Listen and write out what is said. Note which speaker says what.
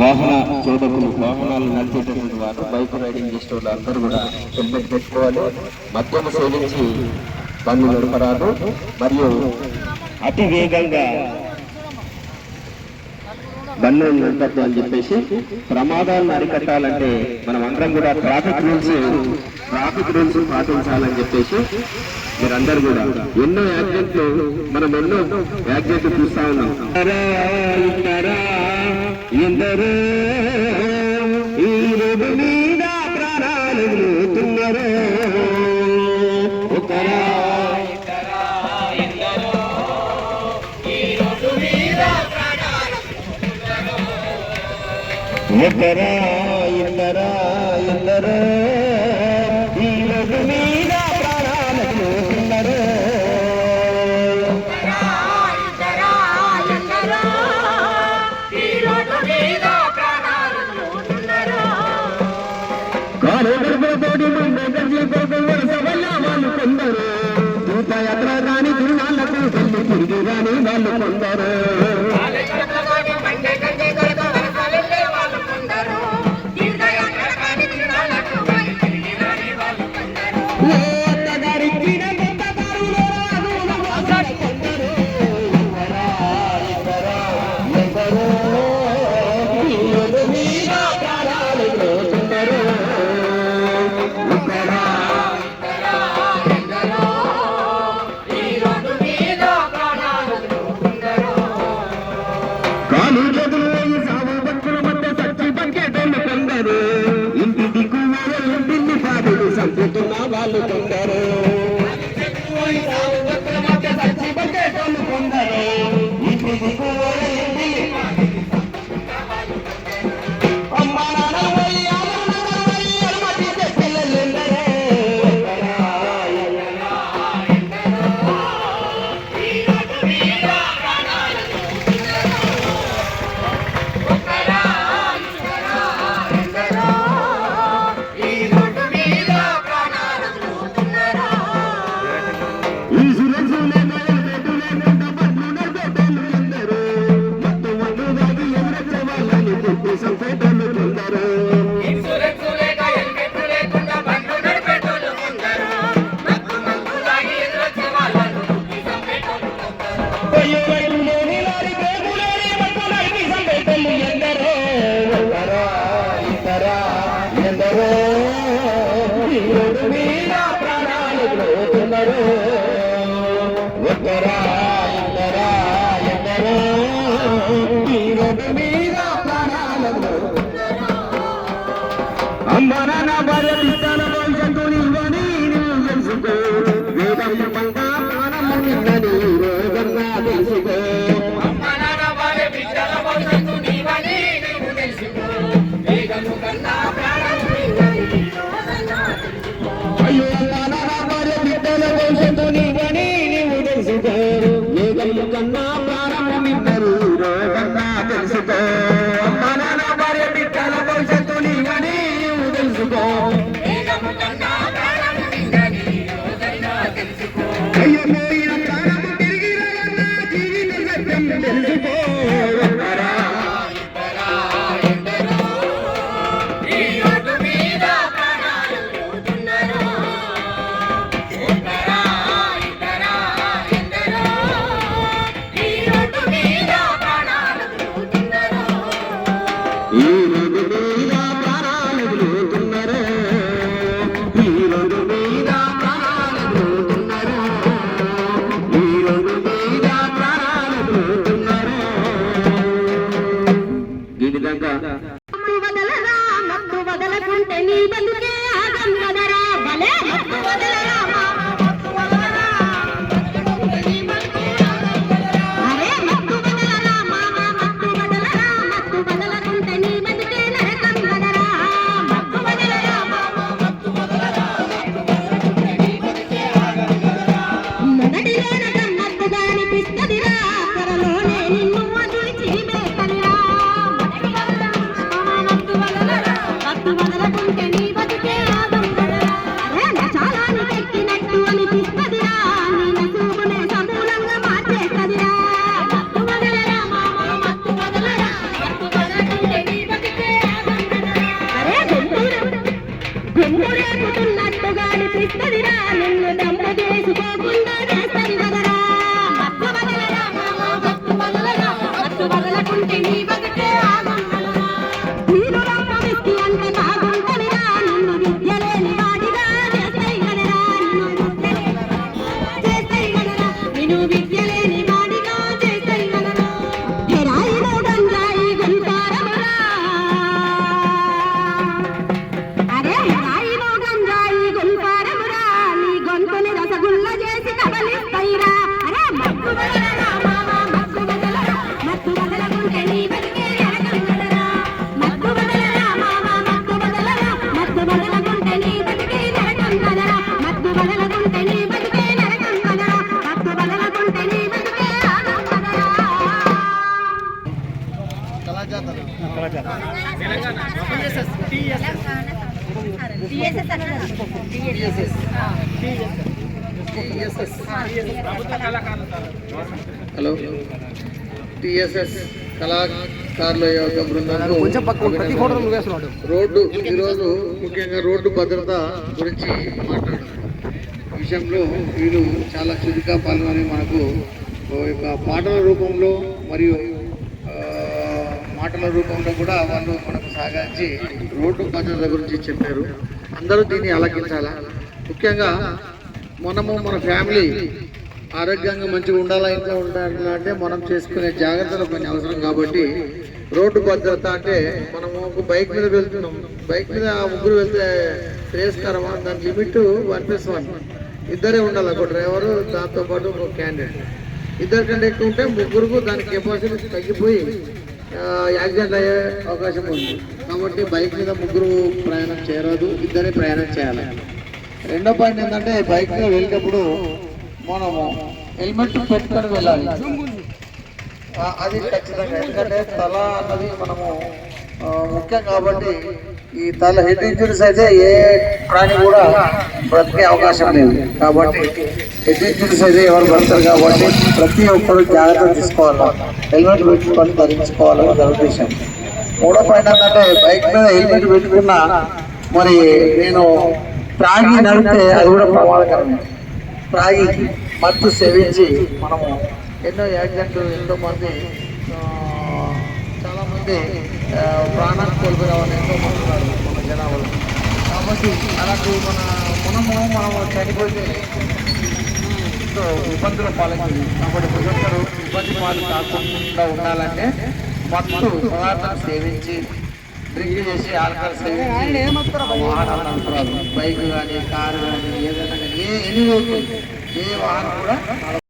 Speaker 1: వాహన చోదకులు వాహనాలు నడిచేటటువంటి వారు బైక్ రైడింగ్ చేసే వాళ్ళు అందరూ కూడా హెల్మెట్ పెట్టుకోవాలి. మద్యం సేవించి బండ్లు నడపరాదు. మరియు అతి వేగంగా బండ్లు నడపద్దు అని చెప్పేసి ప్రమాదాలను అరికట్టాలంటే మనం అందరం కూడా ట్రాఫిక్ రూల్స్ ట్రాఫిక్ రూల్స్ పాటించాలని చెప్పేసి మీరందరూ కూడా ఎన్నో యాక్సిడెంట్లు మనం ఎన్నో యాక్సిడెంట్లు చూస్తా ఉన్నాం. ఎందరో ఈ రోడ్డు మీద ప్రాణాలు తిన్నరో ఒకరా ఎందరా. நாளுக்கு வந்தாரு. Santiago. రా ఎందరో మీద ప్రాణాలు పోతున్నారు ఒక్కరా ఎందరా ఎందరో మీద ప్రాణాలు అమ్మ నాన్న భార్య
Speaker 2: wrong.
Speaker 3: హలో. టిఎస్ఎస్ కళాకారుల యొక్క బృందంలో రోడ్డు ఈరోజు ముఖ్యంగా రోడ్డు భద్రత గురించి మాట్లాడారు ఈ విషయంలో వీళ్ళు చాలా చురుగ్గా పాల్గొని మనకు యొక్క పాటల రూపంలో మరియు మాటల రూపంలో కూడా వాళ్ళు మనకు సాగించి రోడ్డు భద్రత గురించి చెప్పారు. అందరూ దీన్ని ఆలకించాలా? ముఖ్యంగా మనము మన ఫ్యామిలీ ఆరోగ్యంగా మంచిగా ఉండాలా ఇంట్లో ఉండాలంటే మనం చేసుకునే జాగ్రత్తలు కొన్ని అవసరం కాబట్టి రోడ్డు భద్రత అంటే మనము ఒక బైక్ మీద వెళ్తున్నాం. బైక్ మీద ముగ్గురు వెళ్తే శ్రేయస్కరమా దాని లిమిట్ వన్ ప్లస్ వన్. ఇద్దరే ఉండాలి ఒక డ్రైవరు దాంతో పాటు ఒక క్యాండిడేట్. ఇద్దరు కంటే ఎక్కువ ఉంటే ముగ్గురుకు దాని కెపాసిటీ తగ్గిపోయి యాక్సిడెంట్ అయ్యే అవకాశం ఉంది. కాబట్టి బైక్ మీద ముగ్గురు ప్రయాణం చేయరాదు ఇద్దరే ప్రయాణం చేయాలి. రెండో పాయింట్ ఏంటంటే బైక్ మీద వెళ్ళేటప్పుడు మనము హెల్మెట్ పెట్టుకొని వెళ్ళాలి. అది ఖచ్చితంగా. ఎందుకంటే తల అన్నది మనము ముఖ్యం కాబట్టి ఈ తల హెడ్ ఇంజురీస్ అయితే ఏ ప్రాణి కూడా బ్రతికే అవకాశం లేదు. కాబట్టి హెడ్ ఇంజురీస్ అయితే ఎవరు బ్రతరు కాబట్టి ప్రతి ఒక్కరు జాగ్రత్త తీసుకోవాలి. హెల్మెట్ పెట్టుకొని ధరించుకోవాలని నా ఉద్దేశం. మూడో పాయింట్ ఏంటంటే బైక్ మీద హెల్మెట్ పెట్టుకున్నా మరి నేను త్రాగి నడిపితే అది కూడా ప్రమాదకరమే. త్రాగి మత్తు సేవించి మనము ఎన్నో యాక్సిడెంట్లు ఎంతో మంది ఆ, చాలా మంది ఆ, ప్రాణాలు కోల్పోయిన వాళ్ళు ఎంతో మంది ఉన్నారు మన జనాభాలో. కాబట్టి అలాంటి మన మనము మనము చనిపోతే ఎంతో ఇబ్బందుల పాలైంది కాబట్టి ప్రతి ఒక్కరు ఇబ్బంది పాలు కాకుండా ఉండాలంటే మత్తు పదార్థం సేవించి డ్రింక్ చేసి ఆల్కహాల్ సేవించి బైక్ కానీ కారు కానీ ఏదైనా కానీ ఏ ఎన్ని ఏ వాహనం కూడా